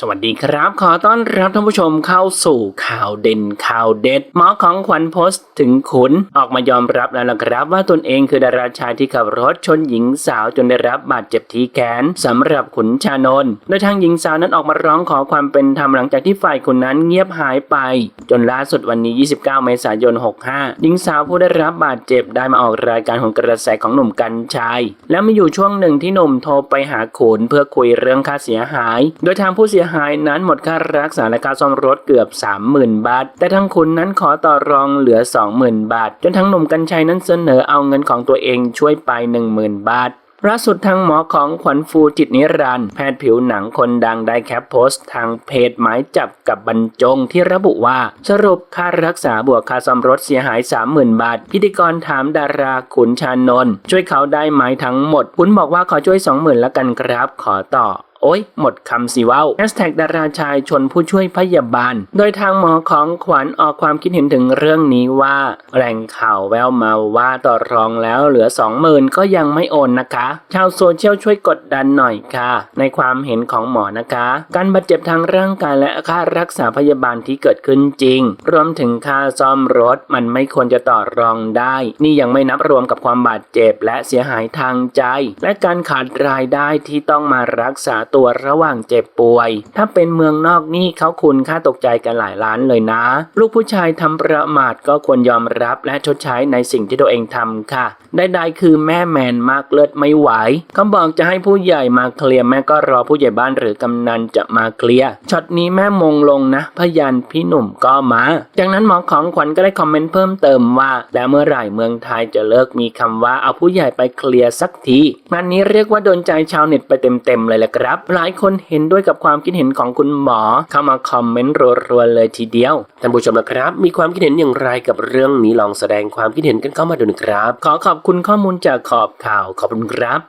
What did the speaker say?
สวัสดีครับ ขอต้อนรับท่านผู้ชมเข้าสู่ข่าวเด่นข่าวเด็ด หมอของขวัญโพสต์ถึงขุนออกมายอมรับแล้วล่ะครับ ว่าตนเองคือดาราชายที่ขับรถชนหญิงสาวจนได้รับบาดเจ็บที่แขนสำหรับขุนชานนท์โดยทางหญิงสาวนั้นออกมาร้องขอความเป็นธรรมหลังจากที่ฝ่ายคนนั้นเงียบหายไป จนล่าสุดวันนี้ 29 เมษายน 65 หญิงสาวผู้ได้รับบาดเจ็บได้มาออกรายการของกระแสของหนุ่มกัญชัยและมีอยู่ช่วงหนึ่งที่หนุ่มโทรไปหาขุนเพื่อคุยเรื่องค่าเสียหาย โดยทางผู้เสียหายนั้นหมดค่ารักษาและค่าซ่อมรถเกือบ 30,000 บาท แต่ทางขุนนั้นขอต่อรองเหลือ 20,000 บาท จนทางหนุ่มกัญชัยนั้นเสนอเอาเงินของตัวเองช่วยไป 10,000 บาทล่าสุดทางหมอของขวัญฟูจิตนิรันต์แพทย์ผิวหนังคนดังได้แคปโพสต์ ทางเพจหมายจับกับบรรจงที่ระบุว่า สรุปค่ารักษาบวกค่าซ่อมรถเสียหาย 30,000 บาท พิธีกรถามดาราขุนชานนท์ช่วยเขาได้ไหมทั้งหมดขุนบอกว่าขอช่วย 20,000ละกันครับ ขอต่อโอ้ยหมดคำสิว้าแฮชแท็กดาราชายชนผู้ช่วยพยาบาล โดยทางหมอของขวัญออกความคิดเห็นถึงเรื่องนี้ว่า แหล่งข่าวแววมาว่าต่อรองแล้วเหลือ 20,000 ก็ยังไม่โอนนะคะ ชาวโซเชียลช่วยกดดันหน่อยค่ะ ในความเห็นของหมอนะคะ การบาดเจ็บทางร่างกายและค่ารักษาพยาบาลที่เกิดขึ้นจริง รวมถึงค่าซ่อมรถมันไม่ควรจะต่อรองได้ นี่ยังไม่นับรวมกับความบาดเจ็บและเสียหายทางใจ และการขาดรายได้ที่ต้องมารักษาตัวระหว่างเจ็บป่วย ถ้าเป็นเมืองนอกนี่เขาคุณค่าตกใจกันหลายล้านเลยนะ ลูกผู้ชายทำประมาทก็ควรยอมรับและชดใช้ในสิ่งที่ตัวเองทำค่ะใดๆคือแม่แมนมากเลิศไม่ไหวเขาบอกจะให้ผู้ใหญ่มาเคลียร์แม่ก็รอผู้ใหญ่บ้านหรือกำนันจะมาเคลียร์ช็อตนี้แม่มงลงนะ พยานพี่หนุ่มก็มา จากนั้นหมอของขวัญก็ได้คอมเมนต์เพิ่มเติมว่า แล้วเมื่อไหร่เมืองไทยจะเลิกมีคำว่าเอาผู้ใหญ่ไปเคลียร์สักทีงานนี้เรียกว่าโดนใจชาวเน็ตไปเต็มๆเลยแหละครับหลายคนเห็นด้วยกับความคิดเห็นของคุณหมอ เข้ามาคอมเมนต์รัวๆเลยทีเดียวท่านผู้ชมนะครับ มีความคิดเห็นอย่างไรกับเรื่องนี้ลองแสดงความคิดเห็นกันเข้ามาดูนะครับ ขอขอบคุณข้อมูลจากขอบข่าวขอบคุณครับ